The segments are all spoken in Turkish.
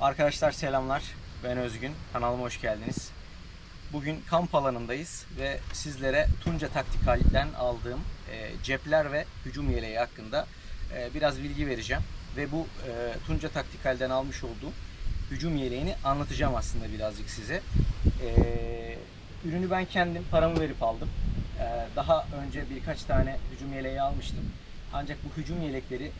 Arkadaşlar selamlar. Ben Özgün. Kanalıma hoş geldiniz. Bugün kamp alanındayız ve sizlere Tunca Taktikal'den aldığım e, cepler ve hücum yeleği hakkında e, biraz bilgi vereceğim. Ve bu e, Tunca Taktikal'den almış olduğum hücum yeleğini anlatacağım aslında birazcık size. Ürünü ben kendim paramı verip aldım. Daha önce birkaç tane hücum yeleği almıştım. Ancak bu hücum yelekleri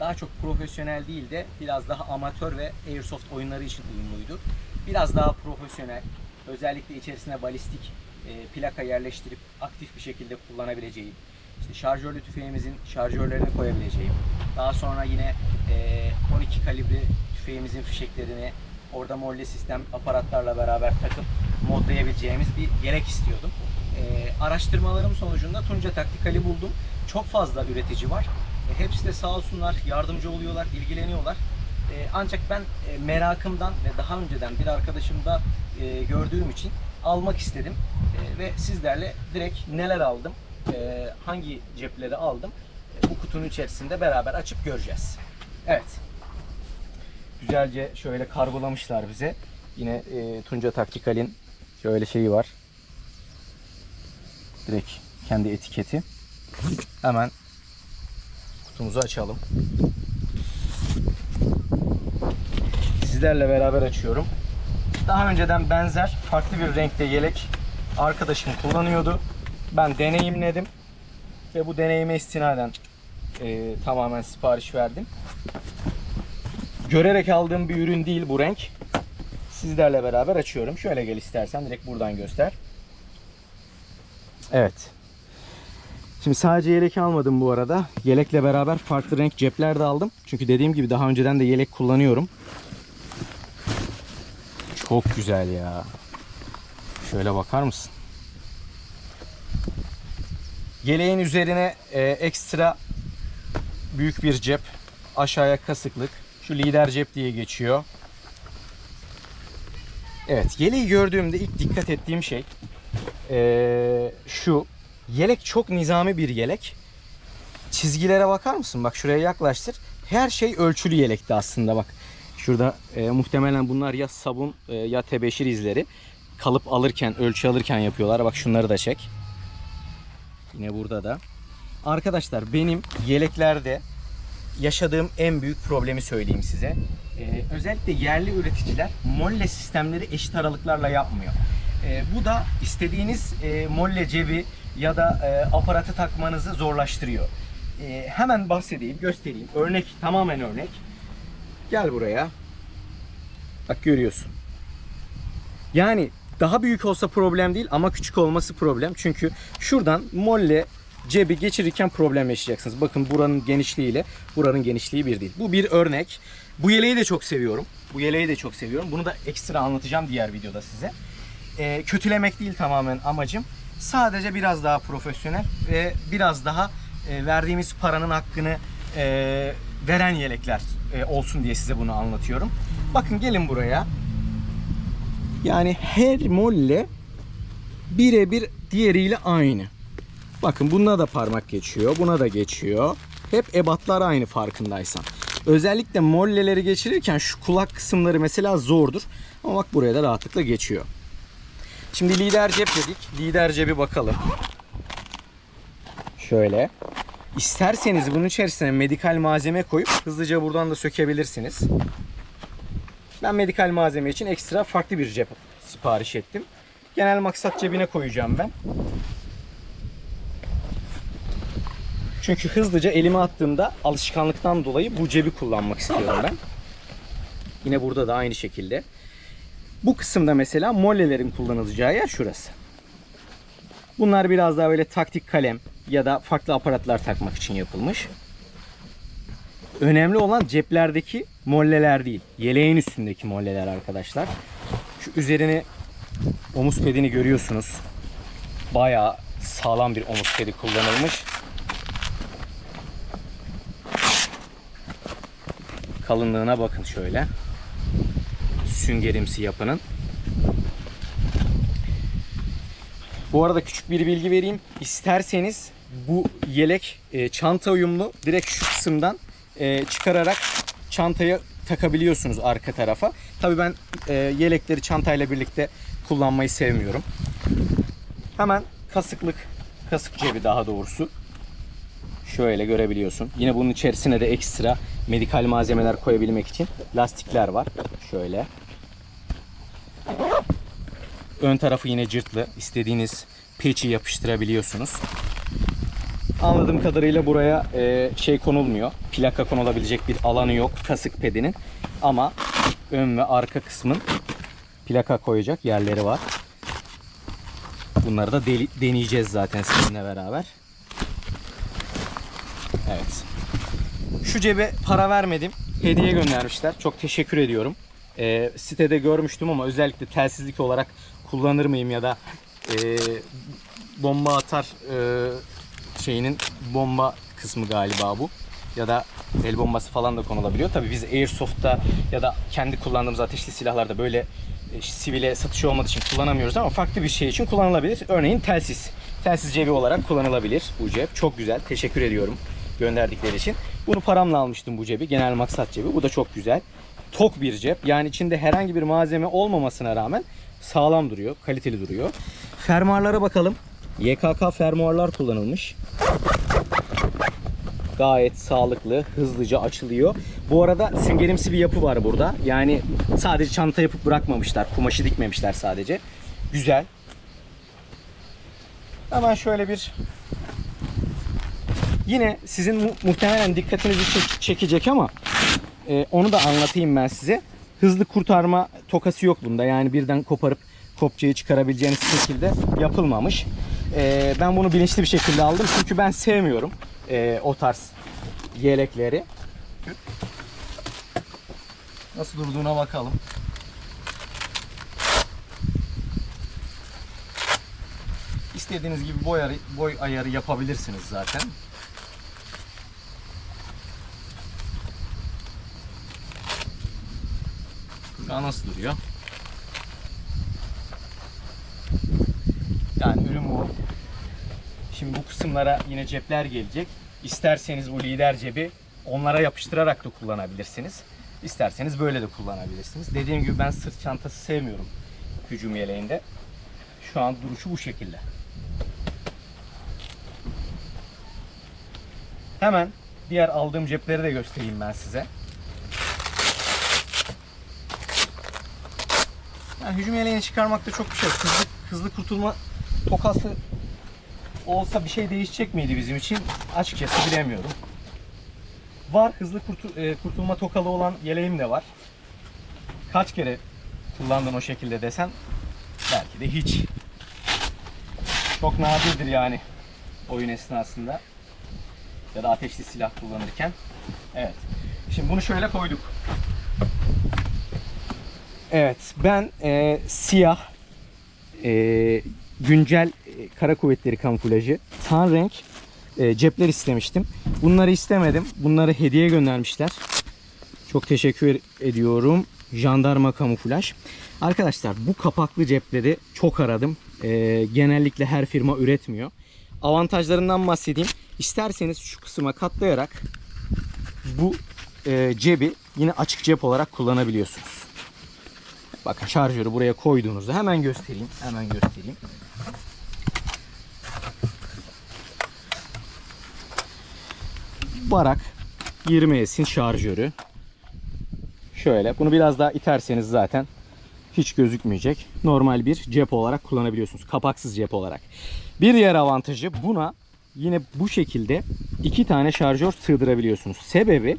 daha çok profesyonel değil de biraz daha amatör ve airsoft oyunları için uyumluydu. Biraz daha profesyonel, özellikle içerisine balistik e, plaka yerleştirip aktif bir şekilde kullanabileceğim, işte şarjörlü tüfeğimizin şarjörlerini koyabileceğim, daha sonra yine e, 12 kalibre tüfeğimizin fişeklerini orada molle sistem aparatlarla beraber takıp modlayabileceğimiz bir yelek istiyordum. E, araştırmalarım sonucunda Tunca Taktikal'i buldum. Çok fazla üretici var. E, hepsi de sağ olsunlar yardımcı oluyorlar, ilgileniyorlar. E, ancak ben e, merakımdan ve daha önceden bir arkadaşımda e, gördüğüm için almak istedim. Ve sizlerle direkt neler aldım, hangi cepleri aldım bu kutunun içerisinde beraber açıp göreceğiz. Evet. Güzelce şöyle kargolamışlar bize. Yine e, Tunca Taktikal'in şöyle şeyi var. Direkt kendi etiketi. Hemen kutumuzu açalım. Sizlerle beraber açıyorum. Daha önceden benzer farklı bir renkte yelek arkadaşım kullanıyordu. Ben deneyimledim ve bu deneyime istinaden e, tamamen sipariş verdim. Görerek aldığım bir ürün değil bu renk. Sizlerle beraber açıyorum. Şöyle gel istersen direkt buradan göster. Evet. Şimdi sadece yelek almadım bu arada. Yelekle beraber farklı renk cepler de aldım. Çünkü dediğim gibi daha önceden de yelek kullanıyorum. Çok güzel ya. Şöyle bakar mısın? Yeleğin üzerine e, ekstra büyük bir cep. Aşağıya kasıklık. Şu lider cep diye geçiyor. Evet yeleği gördüğümde ilk dikkat ettiğim şey e, şu. Yelek çok nizami bir yelek. Çizgilere bakar mısın? Bak şuraya yaklaştır. Her şey ölçülü yelekte aslında bak. Şurada e, muhtemelen bunlar ya sabun e, ya tebeşir izleri. Kalıp alırken, ölçü alırken yapıyorlar. Bak şunları da çek. Yine burada da. Arkadaşlar benim yeleklerde yaşadığım en büyük problemi söyleyeyim size. Ee, özellikle yerli üreticiler molle sistemleri eşit aralıklarla yapmıyor. Ee, bu da istediğiniz e, molle cebi ya da e, aparatı takmanızı zorlaştırıyor. Ee, hemen bahsedeyim, göstereyim. Örnek, tamamen örnek. Gel buraya. Bak görüyorsun. Yani daha büyük olsa problem değil ama küçük olması problem. Çünkü şuradan molle cebi geçirirken problem yaşayacaksınız. Bakın buranın genişliğiyle buranın genişliği bir değil. Bu bir örnek. Bu yeleği de çok seviyorum. Bu yeleği de çok seviyorum. Bunu da ekstra anlatacağım diğer videoda size. Ee, kötülemek değil tamamen amacım. Sadece biraz daha profesyonel ve biraz daha e, verdiğimiz paranın hakkını e, veren yelekler e, olsun diye size bunu anlatıyorum. Bakın gelin buraya. Yani her molle birebir diğeriyle aynı. Bakın buna da parmak geçiyor, buna da geçiyor. Hep ebatlar aynı farkındaysan. Özellikle molleleri geçirirken şu kulak kısımları mesela zordur. Ama bak buraya da rahatlıkla geçiyor. Şimdi lider cep dedik. Lider cebi bakalım. Şöyle. İsterseniz bunun içerisine medikal malzeme koyup hızlıca buradan da sökebilirsiniz. Ben medikal malzeme için ekstra farklı bir cep sipariş ettim. Genel maksat cebine koyacağım ben. Çünkü hızlıca elime attığımda alışkanlıktan dolayı bu cebi kullanmak istiyorum ben. Yine burada da aynı şekilde. Bu kısımda mesela mollelerin kullanılacağı yer şurası. Bunlar biraz daha böyle taktik kalem ya da farklı aparatlar takmak için yapılmış. Önemli olan ceplerdeki molleler değil. Yeleğin üstündeki molleler arkadaşlar. Şu üzerini omuz pedini görüyorsunuz. Bayağı sağlam bir omuz pedi kullanılmış. Kalınlığına bakın şöyle. Süngerimsi yapının. Bu arada küçük bir bilgi vereyim. İsterseniz bu yelek e, çanta uyumlu. Direkt şu kısımdan e, çıkararak çantaya takabiliyorsunuz arka tarafa. Tabii ben e, yelekleri çantayla birlikte kullanmayı sevmiyorum. Hemen kasıklık, kasık cebi daha doğrusu. Şöyle görebiliyorsun. Yine bunun içerisine de ekstra medikal malzemeler koyabilmek için lastikler var. Şöyle. Ön tarafı yine cırtlı. İstediğiniz peçi yapıştırabiliyorsunuz. Anladığım kadarıyla buraya e, şey konulmuyor. Plaka konulabilecek bir alanı yok kasık pedinin. Ama ön ve arka kısmın plaka koyacak yerleri var. Bunları da deneyeceğiz zaten sizinle beraber. Evet. Şu cebe para vermedim. Hediye göndermişler. Çok teşekkür ediyorum. Ee, sitede görmüştüm ama özellikle telsizlik olarak kullanır mıyım ya da e, bomba atar e, şeyinin bomba kısmı galiba bu. Ya da el bombası falan da konulabiliyor. Tabii biz Airsoft'ta ya da kendi kullandığımız ateşli silahlarda böyle e, sivile satışı olmadığı için kullanamıyoruz ama farklı bir şey için kullanılabilir. Örneğin telsiz. Telsiz cebi olarak kullanılabilir bu cep. Çok güzel. Teşekkür ediyorum gönderdikleri için. Bunu paramla almıştım bu cebi. Genel maksat cebi. Bu da çok güzel. Tok bir cep. Yani içinde herhangi bir malzeme olmamasına rağmen sağlam duruyor. Kaliteli duruyor. Fermuarlara bakalım. YKK fermuarlar kullanılmış. Gayet sağlıklı, hızlıca açılıyor. Bu arada süngerimsi bir yapı var burada. Yani sadece çanta yapıp bırakmamışlar. Kumaşı dikmemişler sadece. Güzel. Hemen şöyle bir Yine sizin mu- muhtemelen dikkatinizi çek- çekecek ama e, onu da anlatayım ben size. Hızlı kurtarma tokası yok bunda. Yani birden koparıp kopçayı çıkarabileceğiniz şekilde yapılmamış. E, ben bunu bilinçli bir şekilde aldım çünkü ben sevmiyorum e, o tarz yelekleri. Nasıl durduğuna bakalım. İstediğiniz gibi boy, boy ayarı yapabilirsiniz zaten. Şu nasıl duruyor? Yani ürün bu. Şimdi bu kısımlara yine cepler gelecek. İsterseniz bu lider cebi onlara yapıştırarak da kullanabilirsiniz. İsterseniz böyle de kullanabilirsiniz. Dediğim gibi ben sırt çantası sevmiyorum hücum yeleğinde. Şu an duruşu bu şekilde. Hemen diğer aldığım cepleri de göstereyim ben size. Yani hücum yeleğini çıkarmakta çok bir şey yok. Hızlı, hızlı kurtulma tokası olsa bir şey değişecek miydi bizim için? Açıkçası bilemiyorum. Var hızlı kurtu- e, kurtulma tokalı olan yeleğim de var. Kaç kere kullandın o şekilde desen belki de hiç. Çok nadirdir yani oyun esnasında ya da ateşli silah kullanırken. Evet. Şimdi bunu şöyle koyduk. Evet, ben e, siyah e, güncel e, kara kuvvetleri kamuflajı tan renk e, cepler istemiştim. Bunları istemedim. Bunları hediye göndermişler. Çok teşekkür ediyorum. Jandarma kamuflaj. Arkadaşlar bu kapaklı cepleri çok aradım. E, genellikle her firma üretmiyor. Avantajlarından bahsedeyim. İsterseniz şu kısma katlayarak bu e, cebi yine açık cep olarak kullanabiliyorsunuz. Bakın şarjörü buraya koyduğunuzda hemen göstereyim. Hemen göstereyim. Barak 20 S'in şarjörü. Şöyle bunu biraz daha iterseniz zaten hiç gözükmeyecek. Normal bir cep olarak kullanabiliyorsunuz. Kapaksız cep olarak. Bir diğer avantajı buna yine bu şekilde iki tane şarjör sığdırabiliyorsunuz. Sebebi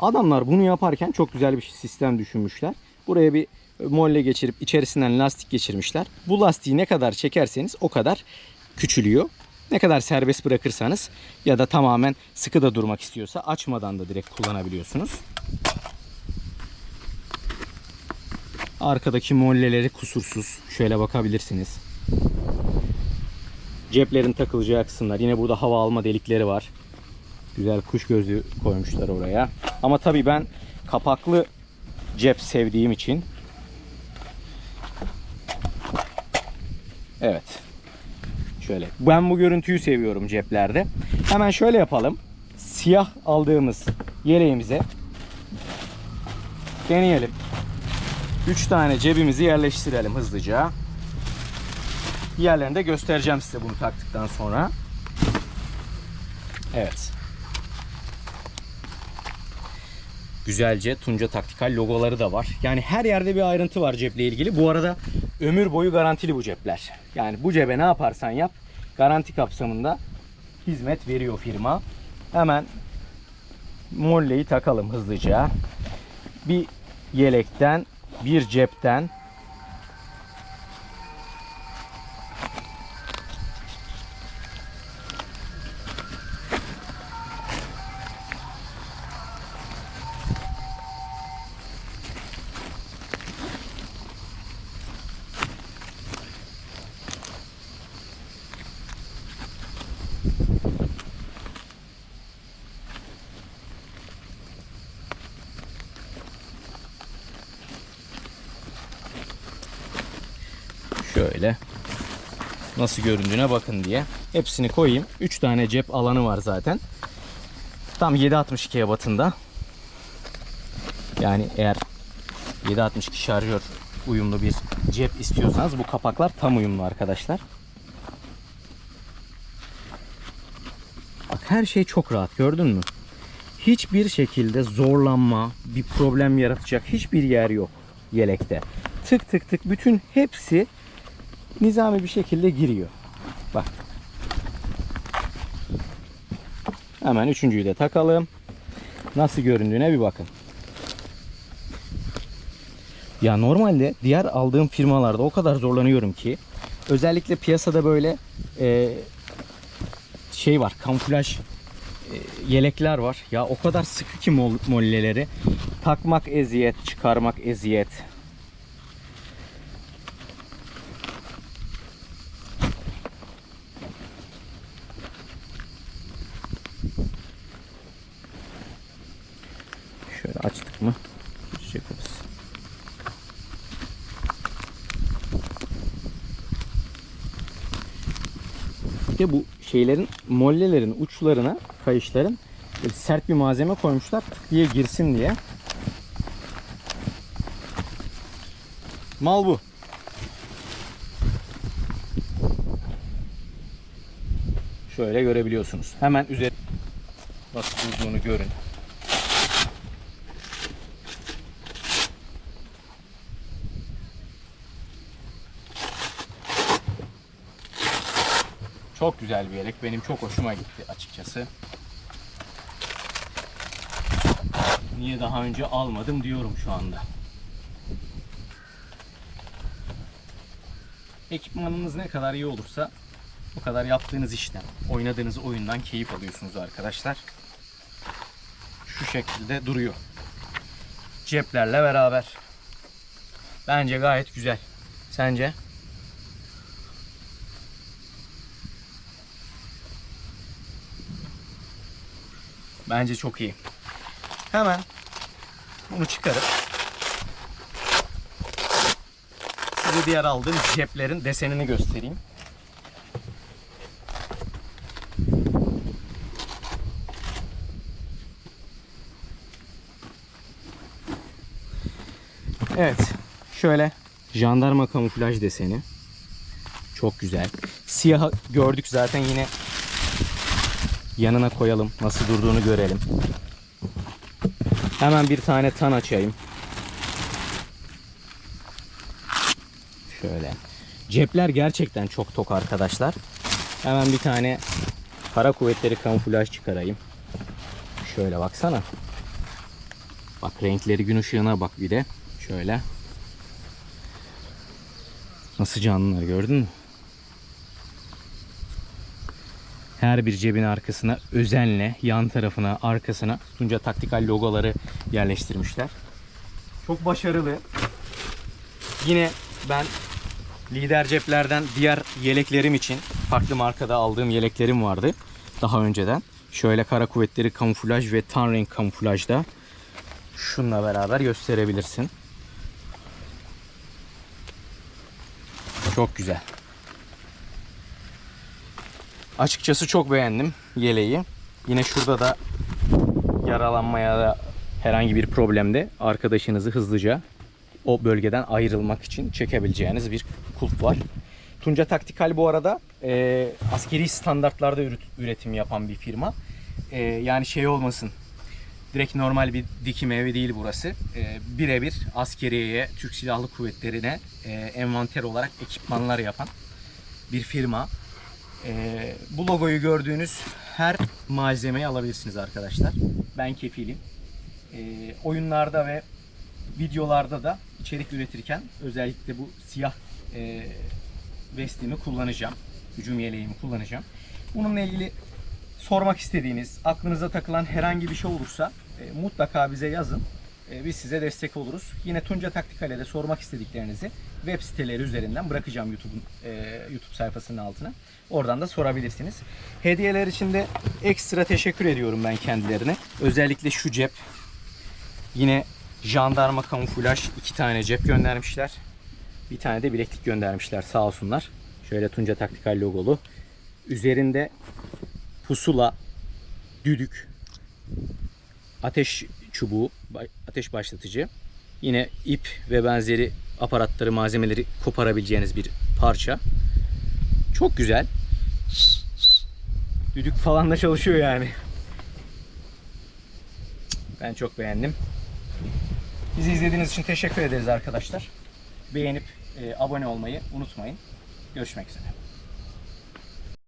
adamlar bunu yaparken çok güzel bir sistem düşünmüşler. Buraya bir molle geçirip içerisinden lastik geçirmişler. Bu lastiği ne kadar çekerseniz o kadar küçülüyor. Ne kadar serbest bırakırsanız ya da tamamen sıkı da durmak istiyorsa açmadan da direkt kullanabiliyorsunuz. Arkadaki molleleri kusursuz. Şöyle bakabilirsiniz. Ceplerin takılacağı kısımlar. Yine burada hava alma delikleri var. Güzel kuş gözlüğü koymuşlar oraya. Ama tabii ben kapaklı cep sevdiğim için Evet. Şöyle. Ben bu görüntüyü seviyorum ceplerde. Hemen şöyle yapalım. Siyah aldığımız yeleğimize deneyelim. 3 tane cebimizi yerleştirelim hızlıca. Diğerlerini de göstereceğim size bunu taktıktan sonra. Evet. Güzelce Tunca Taktikal logoları da var. Yani her yerde bir ayrıntı var ceple ilgili. Bu arada ömür boyu garantili bu cepler. Yani bu cebe ne yaparsan yap garanti kapsamında hizmet veriyor firma. Hemen molleyi takalım hızlıca. Bir yelekten, bir cepten Şöyle nasıl göründüğüne bakın diye. Hepsini koyayım. 3 tane cep alanı var zaten. Tam 7.62 ebatında. Yani eğer 7.62 şarjör uyumlu bir cep istiyorsanız bu kapaklar tam uyumlu arkadaşlar. Bak her şey çok rahat gördün mü? Hiçbir şekilde zorlanma, bir problem yaratacak hiçbir yer yok yelekte. Tık tık tık bütün hepsi nizami bir şekilde giriyor. Bak. Hemen üçüncüyü de takalım. Nasıl göründüğüne bir bakın. Ya normalde diğer aldığım firmalarda o kadar zorlanıyorum ki özellikle piyasada böyle e, şey var kamuflaj e, yelekler var. Ya o kadar sıkı ki mol, molleleri takmak eziyet, çıkarmak eziyet. Şöyle açtık mı? Çekeriz. Bir de bu şeylerin mollelerin uçlarına kayışların böyle sert bir malzeme koymuşlar tık diye girsin diye. Mal bu. Şöyle görebiliyorsunuz. Hemen üzeri nasıl durduğunu görün. Çok güzel bir yelek. Benim çok hoşuma gitti açıkçası. Niye daha önce almadım diyorum şu anda. Ekipmanınız ne kadar iyi olursa o kadar yaptığınız işten, oynadığınız oyundan keyif alıyorsunuz arkadaşlar. Şu şekilde duruyor. Ceplerle beraber. Bence gayet güzel. Sence? Bence çok iyi. Hemen bunu çıkarıp size diğer aldığım ceplerin desenini göstereyim. Evet. Şöyle jandarma kamuflaj deseni. Çok güzel. Siyah gördük zaten yine yanına koyalım. Nasıl durduğunu görelim. Hemen bir tane tan açayım. Şöyle. Cepler gerçekten çok tok arkadaşlar. Hemen bir tane kara kuvvetleri kamuflaj çıkarayım. Şöyle baksana. Bak renkleri gün ışığına bak bir de. Şöyle. Nasıl canlılar gördün mü? Her bir cebin arkasına özenle yan tarafına arkasına Tunca taktikal logoları yerleştirmişler. Çok başarılı. Yine ben lider ceplerden diğer yeleklerim için farklı markada aldığım yeleklerim vardı daha önceden. Şöyle kara kuvvetleri kamuflaj ve tan renk kamuflajda şunla beraber gösterebilirsin. Çok güzel. Açıkçası çok beğendim yeleği. Yine şurada da yaralanmaya da herhangi bir problemde arkadaşınızı hızlıca o bölgeden ayrılmak için çekebileceğiniz bir kulp var. Tunca Taktikal bu arada e, askeri standartlarda üret- üretim yapan bir firma. E, yani şey olmasın, direkt normal bir dikim evi değil burası. E, birebir askeriyeye, Türk Silahlı Kuvvetleri'ne e, envanter olarak ekipmanlar yapan bir firma. E, bu logoyu gördüğünüz her malzemeyi alabilirsiniz arkadaşlar. Ben kefilim. E, oyunlarda ve videolarda da içerik üretirken özellikle bu siyah e, vestimi kullanacağım. Hücum yeleğimi kullanacağım. Bununla ilgili sormak istediğiniz, aklınıza takılan herhangi bir şey olursa e, mutlaka bize yazın. E, biz size destek oluruz. Yine Tunca Taktikale'de sormak istediklerinizi web siteleri üzerinden bırakacağım YouTube'un e, YouTube sayfasının altına. Oradan da sorabilirsiniz. Hediyeler için de ekstra teşekkür ediyorum ben kendilerine. Özellikle şu cep. Yine jandarma kamuflaj iki tane cep göndermişler. Bir tane de bileklik göndermişler sağ olsunlar. Şöyle Tunca Taktikal logolu. Üzerinde pusula, düdük, ateş çubuğu, ateş başlatıcı. Yine ip ve benzeri aparatları, malzemeleri koparabileceğiniz bir parça. Çok güzel. Düdük falan da çalışıyor yani. Ben çok beğendim. Bizi izlediğiniz için teşekkür ederiz arkadaşlar. Beğenip e, abone olmayı unutmayın. Görüşmek üzere.